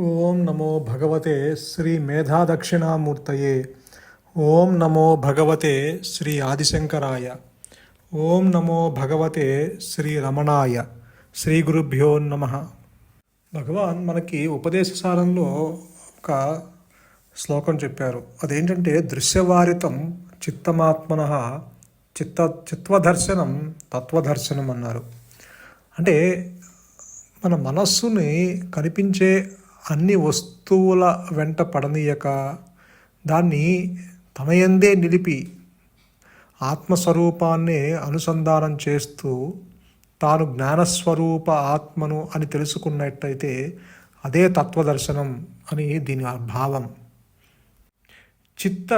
ఓం నమో భగవతే శ్రీ మేధాదక్షిణామూర్తయే. ఓం నమో భగవతే శ్రీ ఆదిశంకరాయ. ఓం నమో భగవతే శ్రీ రమణాయ. శ్రీ గురుభ్యో నమ. భగవాన్ మనకి ఉపదేశసారంలో ఒక శ్లోకం చెప్పారు. అదేంటంటే దృశ్యవారితం చిత్తమాత్మన చిత్త చిత్వదర్శనం తత్వదర్శనం అన్నారు. అంటే మన మనస్సుని కనిపించే అన్ని వస్తువుల వెంట పడనీయక దాన్ని తనయందే నిలిపి ఆత్మస్వరూపాన్ని అనుసంధానం చేస్తూ తాను జ్ఞానస్వరూప ఆత్మను అని తెలుసుకున్నట్టయితే అదే తత్వదర్శనం అని దీని భావం. చిత్త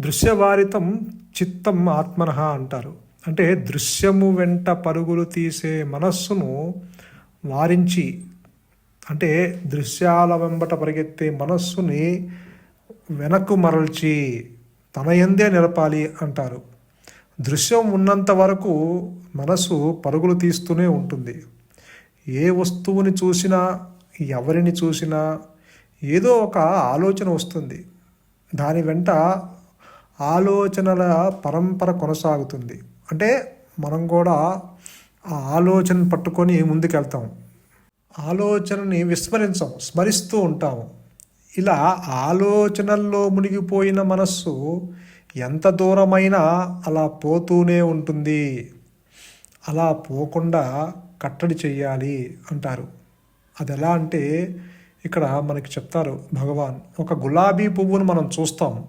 దృశ్యవారితం చిత్తం ఆత్మన అంటారు. అంటే దృశ్యము వెంట పరుగులు తీసే మనస్సును వారించి అంటే దృశ్యాల వెంబట పరిగెత్తే మనస్సుని వెనక్కు మరల్చి తన ఎందే నిలపాలి అంటారు. దృశ్యం ఉన్నంత వరకు మనసు పరుగులు తీస్తూనే ఉంటుంది. ఏ వస్తువుని చూసినా ఎవరిని చూసినా ఏదో ఒక ఆలోచన వస్తుంది. దాని వెంట ఆలోచనల పరంపర కొనసాగుతుంది. అంటే మనం కూడా ఆ ఆలోచన పట్టుకొని ముందుకెళ్తాం. ఆలోచనని విస్మరించాం స్మరిస్తూ ఉంటాము. ఇలా ఆలోచనల్లో మునిగిపోయిన మనస్సు ఎంత దూరమైనా అలా పోతూనే ఉంటుంది. అలా పోకుండా కట్టడి చేయాలి అంటారు. అది ఎలా అంటే ఇక్కడ మనకి చెప్తారు భగవాన్ ఒక గులాబీ పువ్వును మనం చూస్తాం.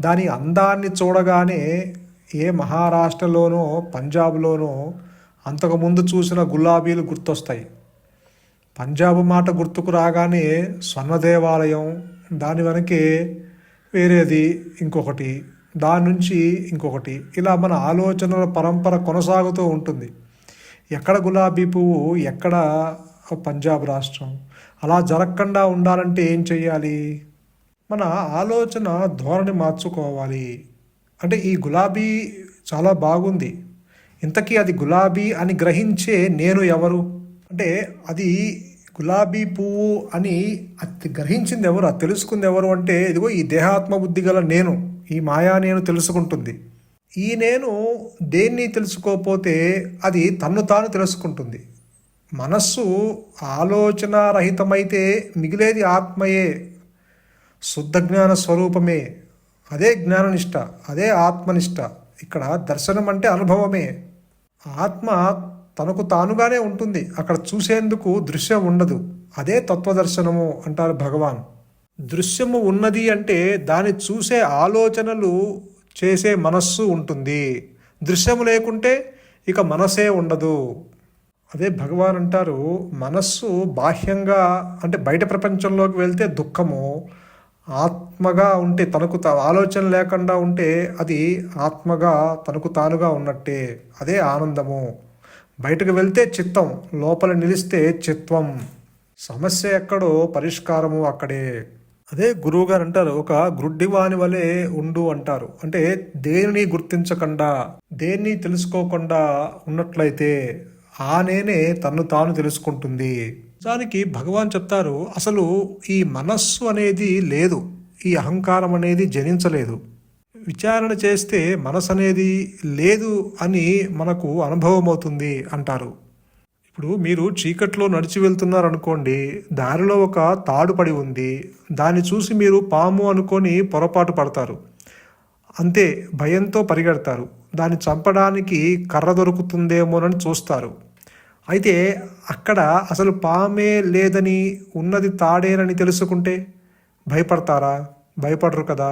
దాని అందాన్ని చూడగానే ఏ మహారాష్ట్రలోనో పంజాబ్లోనో అంతకుముందు చూసిన గులాబీలు గుర్తొస్తాయి. పంజాబ్ మాట గుర్తుకు రాగానే స్వర్ణ దేవాలయం దాని వెనకే వేరేది ఇంకొకటి దాని నుంచి ఇంకొకటి. ఇలా మన ఆలోచనల పరంపర కొనసాగుతూ ఉంటుంది. ఎక్కడ గులాబీ పువ్వు ఎక్కడ పంజాబ్ రాష్ట్రం. అలా జరగకుండా ఉండాలంటే ఏం చేయాలి మన ఆలోచన ధోరణి మార్చుకోవాలి. అంటే ఈ గులాబీ చాలా బాగుంది. ఇంతకీ అది గులాబీ అని గ్రహించే నేను ఎవరు? అంటే అది గులాబీ పువ్వు అని అది గ్రహించింది ఎవరు అది తెలుసుకుంది ఎవరు అంటే ఇదిగో ఈ దేహాత్మ బుద్ధి గల నేను ఈ మాయా నేను తెలుసుకుంటుంది. ఈ నేను దేన్ని తెలుసుకోకపోతే అది తన్ను తాను తెలుసుకుంటుంది. మనస్సు ఆలోచన రహితమైతే మిగిలేది ఆత్మయే శుద్ధ జ్ఞాన స్వరూపమే అదే జ్ఞాననిష్ట అదే ఆత్మనిష్ట. ఇక్కడ దర్శనం అంటే అనుభవమే. ఆత్మ తనకు తానుగానే ఉంటుంది. అక్కడ చూసేందుకు దృశ్యం ఉండదు. అదే తత్వదర్శనము అంటారు భగవాన్. దృశ్యము ఉన్నది అంటే దాన్ని చూసే ఆలోచనలు చేసే మనస్సు ఉంటుంది. దృశ్యము లేకుంటే ఇక మనసే ఉండదు. అదే భగవాన్ అంటారు మనస్సు బాహ్యంగా అంటే బయట ప్రపంచంలోకి వెళ్తే దుఃఖము ఆత్మగా ఉంటే తనకు ఆలోచన లేకుండా ఉంటే అది ఆత్మగా తనకు తానుగా ఉన్నట్టే. అదే ఆనందము. బయటకు వెళ్తే చిత్తం లోపల నిలిస్తే చిత్వం. సమస్య ఎక్కడో పరిష్కారము అక్కడే. అదే గురువుగారు అంటారు ఒక గ్రుడ్డివాని వలె ఉండు అంటారు. అంటే దేనిని గుర్తించకుండా దేన్ని తెలుసుకోకుండా ఉన్నట్లయితే ఆ నేనే తన్ను తాను తెలుసుకుంటుంది. దానికి భగవాన్ చెప్తారు అసలు ఈ మనస్సు అనేది లేదు ఈ అహంకారం అనేది జనించలేదు. విచారణ చేస్తే మనసు అనేది లేదు అని మనకు అనుభవం అవుతుంది అంటారు. ఇప్పుడు మీరు చీకట్లో నడిచి వెళ్తున్నారు అనుకోండి దారిలో ఒక తాడు పడి ఉంది దాన్ని చూసి మీరు పాము అనుకొని పొరపాటు పడతారు. అంతే భయంతో పరిగెడతారు. దాన్ని చంపడానికి కర్ర దొరుకుతుందేమోనని చూస్తారు. అయితే అక్కడ అసలు పామే లేదని ఉన్నది తాడేనని తెలుసుకుంటే భయపడతారా? భయపడరు కదా.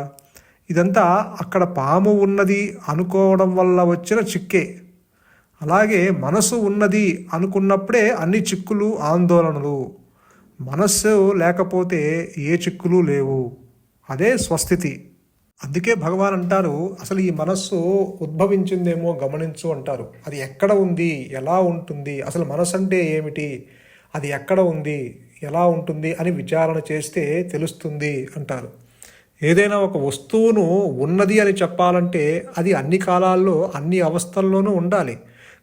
ఇదంతా అక్కడ పాము ఉన్నది అనుకోవడం వల్ల వచ్చిన చిక్కే. అలాగే మనసు ఉన్నది అనుకున్నప్పుడే అన్ని చిక్కులు ఆందోళనలు. మనస్సు లేకపోతే ఏ చిక్కులు లేవు. అదే స్వస్థితి. అందుకే భగవాన్ అంటారు అసలు ఈ మనస్సు ఉద్భవించిందేమో గమనించు అంటారు. అది ఎక్కడ ఉంది? ఎలా ఉంటుంది? అసలు మనసు అంటే ఏమిటి? అది ఎక్కడ ఉంది? ఎలా ఉంటుంది? అని విచారణ చేస్తే తెలుస్తుంది అంటారు. ఏదైనా ఒక వస్తువును ఉన్నది అని చెప్పాలంటే అది అన్ని కాలాల్లో అన్ని అవస్థల్లోనూ ఉండాలి.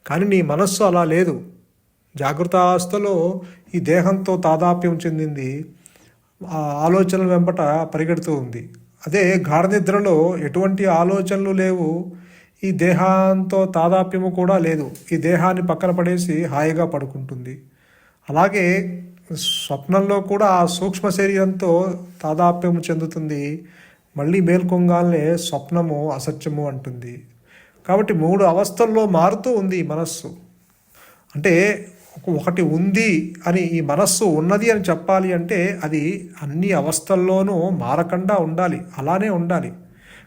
కానీ నీ మనస్సు అలా లేదు. జాగృతావస్థలో ఈ దేహంతో తాదాప్యం చెందింది. ఆ ఆలోచనల వెంబట పరిగెడుతూ ఉంది. అదే గాఢ నిద్రలో ఎటువంటి ఆలోచనలు లేవు. ఈ దేహంతో తాదాప్యము కూడా లేదు. ఈ దేహాన్ని పక్కన పడేసి హాయిగా పడుకుంటుంది. అలాగే స్వప్నంలో కూడా ఆ సూక్ష్మ శరీరంతో తాదాప్యము చెందుతుంది. మళ్ళీ మేల్కొంగానే స్వప్నము అసత్యము అంటుంది. కాబట్టి మూడు అవస్థల్లో మారుతూ ఉంది ఈ మనస్సు. అంటే ఒకటి ఉంది అని ఈ మనస్సు ఉన్నది అని చెప్పాలి అంటే అది అన్ని అవస్థల్లోనూ మారకుండా ఉండాలి. అలానే ఉండాలి.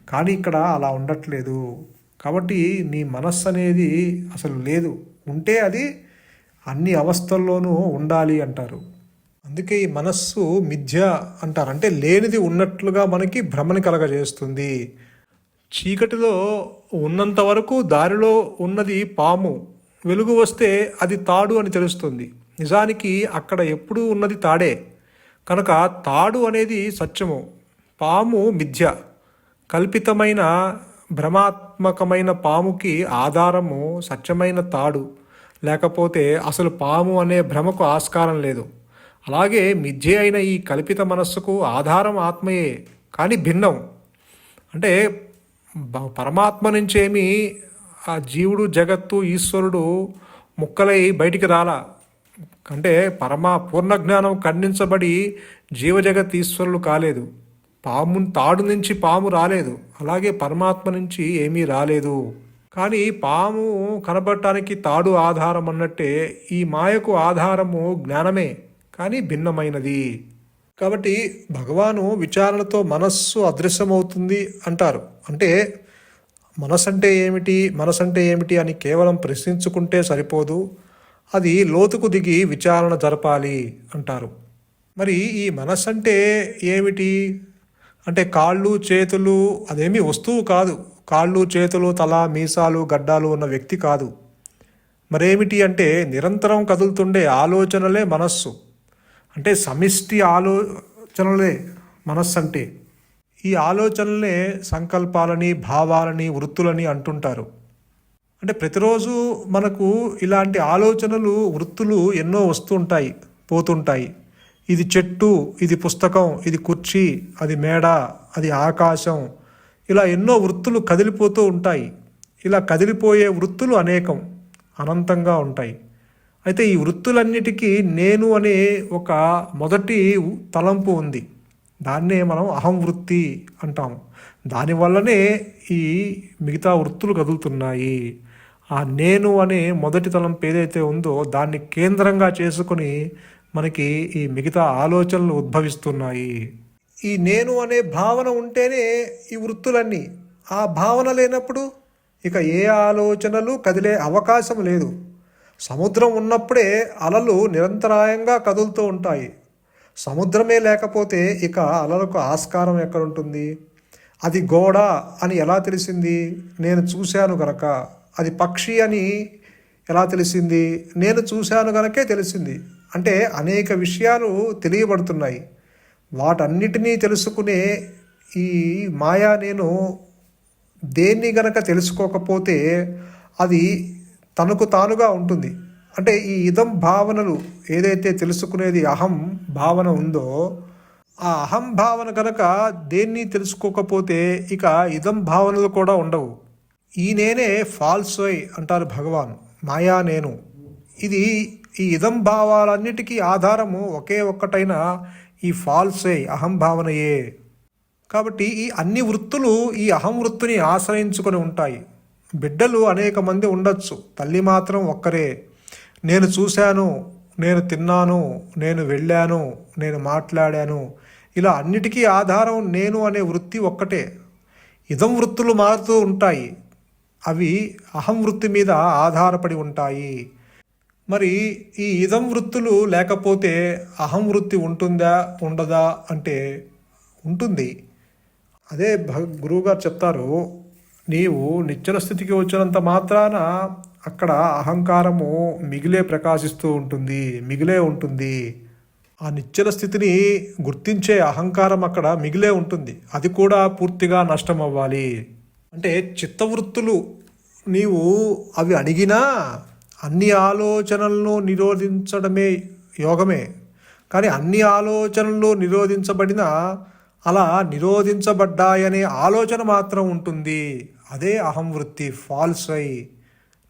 కానీ ఇక్కడ అలా ఉండట్లేదు. కాబట్టి నీ మనస్సు అనేది అసలు లేదు. ఉంటే అది అన్ని అవస్థల్లోనూ ఉండాలి అంటారు. అందుకే ఈ మనస్సు మిథ్య అంటారు. అంటే లేనిది ఉన్నట్లుగా మనకి భ్రమని కలగజేస్తుంది. చీకటిలో ఉన్నంత వరకు దారిలో ఉన్నది పాము. వెలుగు వస్తే అది తాడు అని తెలుస్తుంది. నిజానికి అక్కడ ఎప్పుడూ ఉన్నది తాడే. కనుక తాడు అనేది సత్యము. పాము మిథ్య. కల్పితమైన భ్రమాత్మకమైన పాముకి ఆధారము సత్యమైన తాడు. లేకపోతే అసలు పాము అనే భ్రమకు ఆస్కారం లేదు. అలాగే మిథ్య అయిన ఈ కల్పిత మనస్సుకు ఆధారం ఆత్మయే కానీ భిన్నం. అంటే పరమాత్మ నుంచేమి ఆ జీవుడు జగత్తు ఈశ్వరుడు ముక్కలై బయటికి రాలా. అంటే పరమా పూర్ణ జ్ఞానం ఖండించబడి జీవజగత్ ఈశ్వరులు కాలేదు. పాము తాడు నుంచి పాము రాలేదు. అలాగే పరమాత్మ నుంచి ఏమీ రాలేదు. కానీ పాము కనబడటానికి తాడు ఆధారం అన్నట్టే ఈ మాయకు ఆధారము జ్ఞానమే. కానీ భిన్నమైనది. కాబట్టి భగవాను విచారణతో మనస్సు అదృశ్యమవుతుంది అంటారు. అంటే మనసు అంటే ఏమిటి మనసు అంటే ఏమిటి అని కేవలం ప్రశ్నించుకుంటే సరిపోదు. అది లోతుకు దిగి విచారణ జరపాలి అంటారు. మరి ఈ మనసు అంటే ఏమిటి? అంటే కాళ్ళు చేతులు అదేమీ వస్తువు కాదు. కాళ్ళు చేతులు తల మీసాలు గడ్డాలు ఉన్న వ్యక్తి కాదు. మరేమిటి అంటే నిరంతరం కదులుతుండే ఆలోచనలే మనస్సు. అంటే సమిష్టి ఆలోచనలే మనస్సు అంటే ఈ ఆలోచనలే సంకల్పాలని భావాలని వృత్తులని అంటుంటారు. అంటే ప్రతిరోజు మనకు ఇలాంటి ఆలోచనలు వృత్తులు ఎన్నో వస్తుంటాయి పోతుంటాయి. ఇది చెట్టు ఇది పుస్తకం ఇది కుర్చీ అది మేడ అది ఆకాశం. ఇలా ఎన్నో వృత్తులు కదిలిపోతూ ఉంటాయి. ఇలా కదిలిపోయే వృత్తులు అనేకం అనంతంగా ఉంటాయి. అయితే ఈ వృత్తులన్నిటికీ నేను అనే ఒక మొదటి తలంపు ఉంది. దాన్నే మనం అహం వృత్తి అంటాము. దానివల్లనే ఈ మిగతా వృత్తులు కదులుతున్నాయి. ఆ నేను అనే మొదటి తలంపు ఏదైతే ఉందో దాన్ని కేంద్రంగా చేసుకుని మనకి ఈ మిగతా ఆలోచనలు ఉద్భవిస్తున్నాయి. ఈ నేను అనే భావన ఉంటేనే ఈ వృత్తులన్నీ. ఆ భావన లేనప్పుడు ఇక ఏ ఆలోచనలు కదిలే అవకాశం లేదు. సముద్రం ఉన్నప్పుడే అలలు నిరంతరాయంగా కదులుతూ ఉంటాయి. సముద్రమే లేకపోతే ఇక అలలకు ఆస్కారం ఎక్కడుంటుంది? అది గోడ అని ఎలా తెలిసింది? నేను చూశాను గనక. అది పక్షి అని ఎలా తెలిసింది? నేను చూశాను గనకే తెలిసింది. అంటే అనేక విషయాలు తెలియబడుతున్నాయి. వాటన్నిటినీ తెలుసుకునే ఈ మాయా నేను దేన్ని గనక తెలుసుకోకపోతే అది తనకు తానుగా ఉంటుంది. అంటే ఈ ఇదం భావనలు ఏదైతే తెలుసుకునేది అహం భావన ఉందో ఆ అహం భావన కనుక దేన్ని తెలుసుకోకపోతే ఇక ఇదం భావనలు కూడా ఉండవు. ఈ నేనే ఫాల్స్ వై అంటారు భగవాన్ మాయా నేను. ఇది ఈ ఇదం భావాలన్నిటికీ ఆధారము ఒకే ఒక్కటైన ఈ ఫాల్స్ వై అహం భావనయే. కాబట్టి ఈ అన్ని వృత్తులు ఈ అహం వృత్తిని ఆశ్రయించుకొని ఉంటాయి. బిడ్డలు అనేక మంది ఉండొచ్చు. తల్లి మాత్రం ఒక్కరే. నేను చూశాను నేను తిన్నాను నేను వెళ్ళాను నేను మాట్లాడాను. ఇలా అన్నిటికీ ఆధారం నేను అనే వృత్తి ఒక్కటే. ఇదం వృత్తులు మారుతూ ఉంటాయి. అవి అహం వృత్తి మీద ఆధారపడి ఉంటాయి. మరి ఈ ఇదం వృత్తులు లేకపోతే అహం వృత్తి ఉంటుందా ఉండదా అంటే ఉంటుంది. అదే భగ గురువుగారు చెప్తారు నీవు నిచ్చల స్థితికి వచ్చినంత మాత్రాన అక్కడ అహంకారము మిగిలే ప్రకాశిస్తూ ఉంటుంది మిగిలే ఉంటుంది. ఆ నిశ్చల స్థితిని గుర్తించే అహంకారం అక్కడ మిగిలే ఉంటుంది. అది కూడా పూర్తిగా నష్టం అవ్వాలి అంటే చిత్తవృత్తులు నీవు అవి అడిగినా అన్ని ఆలోచనలను నిరోధించడమే యోగమే. కానీ అన్ని ఆలోచనలు నిరోధించబడిన అలా నిరోధించబడ్డాయనే ఆలోచన మాత్రం ఉంటుంది. అదే అహం వృత్తి ఫాల్స్ అయి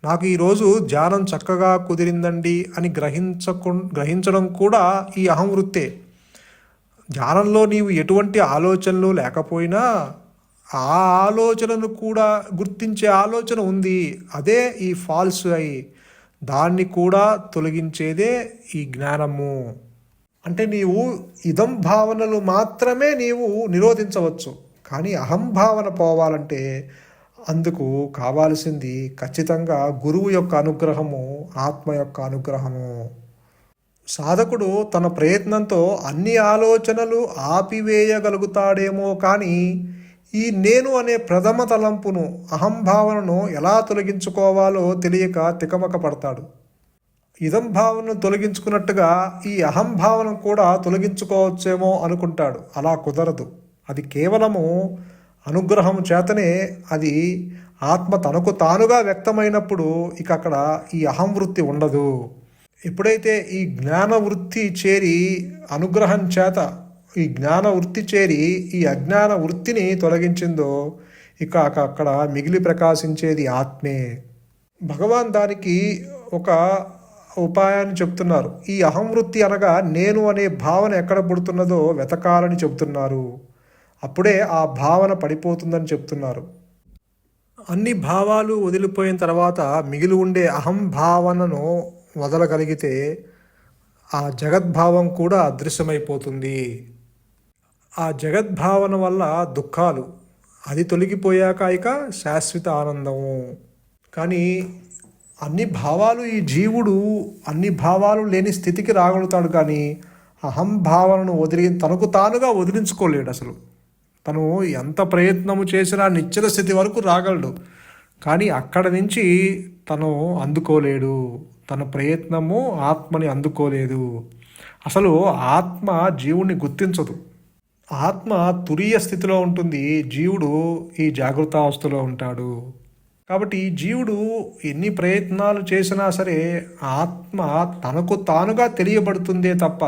నాకు ఈరోజు ధ్యానం చక్కగా కుదిరిందండి అని గ్రహించకు గ్రహించడం కూడా ఈ అహం వృత్తే. ధ్యానంలో నీవు ఎటువంటి ఆలోచనలు లేకపోయినా ఆ ఆలోచనను కూడా గుర్తించే ఆలోచన ఉంది. అదే ఈ ఫాల్స్ అయి దాన్ని కూడా తొలగించేదే ఈ జ్ఞానము. అంటే నీవు ఇదం భావనలు మాత్రమే నీవు నిరోధించవచ్చు. కానీ అహం భావన పోవాలంటే అందుకు కావాల్సింది ఖచ్చితంగా గురువు యొక్క అనుగ్రహము ఆత్మ యొక్క అనుగ్రహము. సాధకుడు తన ప్రయత్నంతో అన్ని ఆలోచనలు ఆపివేయగలుగుతాడేమో కానీ ఈ నేను అనే ప్రథమ తలంపును అహంభావనను ఎలా తొలగించుకోవాలో తెలియక తికమక పడతాడు. ఇదం భావనను తొలగించుకున్నట్టుగా ఈ అహంభావన కూడా తొలగించుకోవచ్చేమో అనుకుంటాడు. అలా కుదరదు. అది కేవలము అనుగ్రహం చేతనే అది ఆత్మ తనకు తానుగా వ్యక్తమైనప్పుడు ఇక అక్కడ ఈ అహం వృత్తి ఉండదు. ఎప్పుడైతే ఈ జ్ఞాన వృత్తి చేరి అనుగ్రహం చేత ఈ జ్ఞాన వృత్తి చేరి ఈ అజ్ఞాన వృత్తిని తొలగించిందో ఇక అక్కడ మిగిలి ప్రకాశించేది ఆత్మే. భగవాన్ దానికి ఒక ఉపాయాన్ని చెప్తున్నారు. ఈ అహం వృత్తి అనగా నేను అనే భావన ఎక్కడ పుడుతున్నదో వెతకాలని చెబుతున్నారు. అప్పుడే ఆ భావన పడిపోతుందని చెప్తున్నారు. అన్ని భావాలు వదిలిపోయిన తర్వాత మిగిలి ఉండే అహం భావనను వదలగలిగితే ఆ జగద్భావం కూడా అదృశ్యమైపోతుంది. ఆ జగద్భావన వల్ల దుఃఖాలు అది తొలగిపోయాక ఇక శాశ్వత ఆనందము కానీ అన్ని భావాలు ఈ జీవుడు అన్ని భావాలు లేని స్థితికి రాగలుగుతాడు కానీ అహం భావనను వదిలి తనకు తానుగా వదిలించుకోలేడు అసలు. తను ఎంత ప్రయత్నము చేసినా నిశ్చల స్థితి వరకు రాగలడు. కానీ అక్కడ నుంచి తను అందుకోలేడు. తన ప్రయత్నము ఆత్మని అందుకోలేదు. అసలు ఆత్మ జీవుణ్ణి గుర్తించదు. ఆత్మ తురియ స్థితిలో ఉంటుంది. జీవుడు ఈ జాగృతావస్థలో ఉంటాడు. కాబట్టి జీవుడు ఎన్ని ప్రయత్నాలు చేసినా సరే ఆత్మ తనకు తానుగా తెలియబడుతుందే తప్ప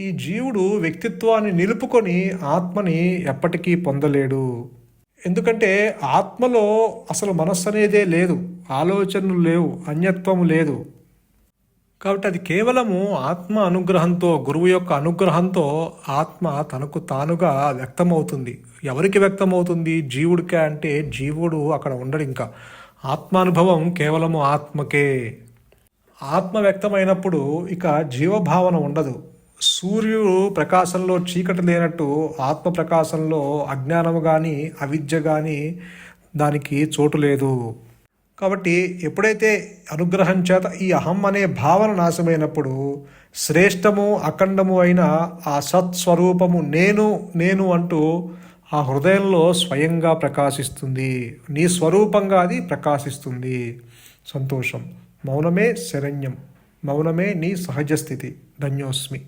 ఈ జీవుడు వ్యక్తిత్వాన్ని నిలుపుకొని ఆత్మని ఎప్పటికీ పొందలేడు. ఎందుకంటే ఆత్మలో అసలు మనస్సు అనేదే లేదు ఆలోచనలు లేవు అన్యత్వము లేదు. కాబట్టి అది కేవలము ఆత్మ అనుగ్రహంతో గురువు యొక్క అనుగ్రహంతో ఆత్మ తనకు తానుగా వ్యక్తమవుతుంది. ఎవరికి వ్యక్తమవుతుంది? జీవుడికే అంటే జీవుడు అక్కడ ఉండడు ఇంకా. ఆత్మానుభవం కేవలము ఆత్మకే. ఆత్మ వ్యక్తమైనప్పుడు ఇక జీవభావన ఉండదు. సూర్యుడు ప్రకాశంలో చీకటి లేనట్టు ఆత్మ ప్రకాశంలో అజ్ఞానము కానీ అవిద్య కానీ దానికి చోటు లేదు. కాబట్టి ఎప్పుడైతే అనుగ్రహం చేత ఈ అహం అనే భావన నాశమైనప్పుడు శ్రేష్టము అఖండము అయిన ఆ సత్స్వరూపము నేను నేను అంటూ ఆ హృదయంలో స్వయంగా ప్రకాశిస్తుంది. నీ స్వరూపంగా అది ప్రకాశిస్తుంది. సంతోషం. మౌనమే శరణ్యం. మౌనమే నీ సహజ స్థితి. ధన్యోస్మి.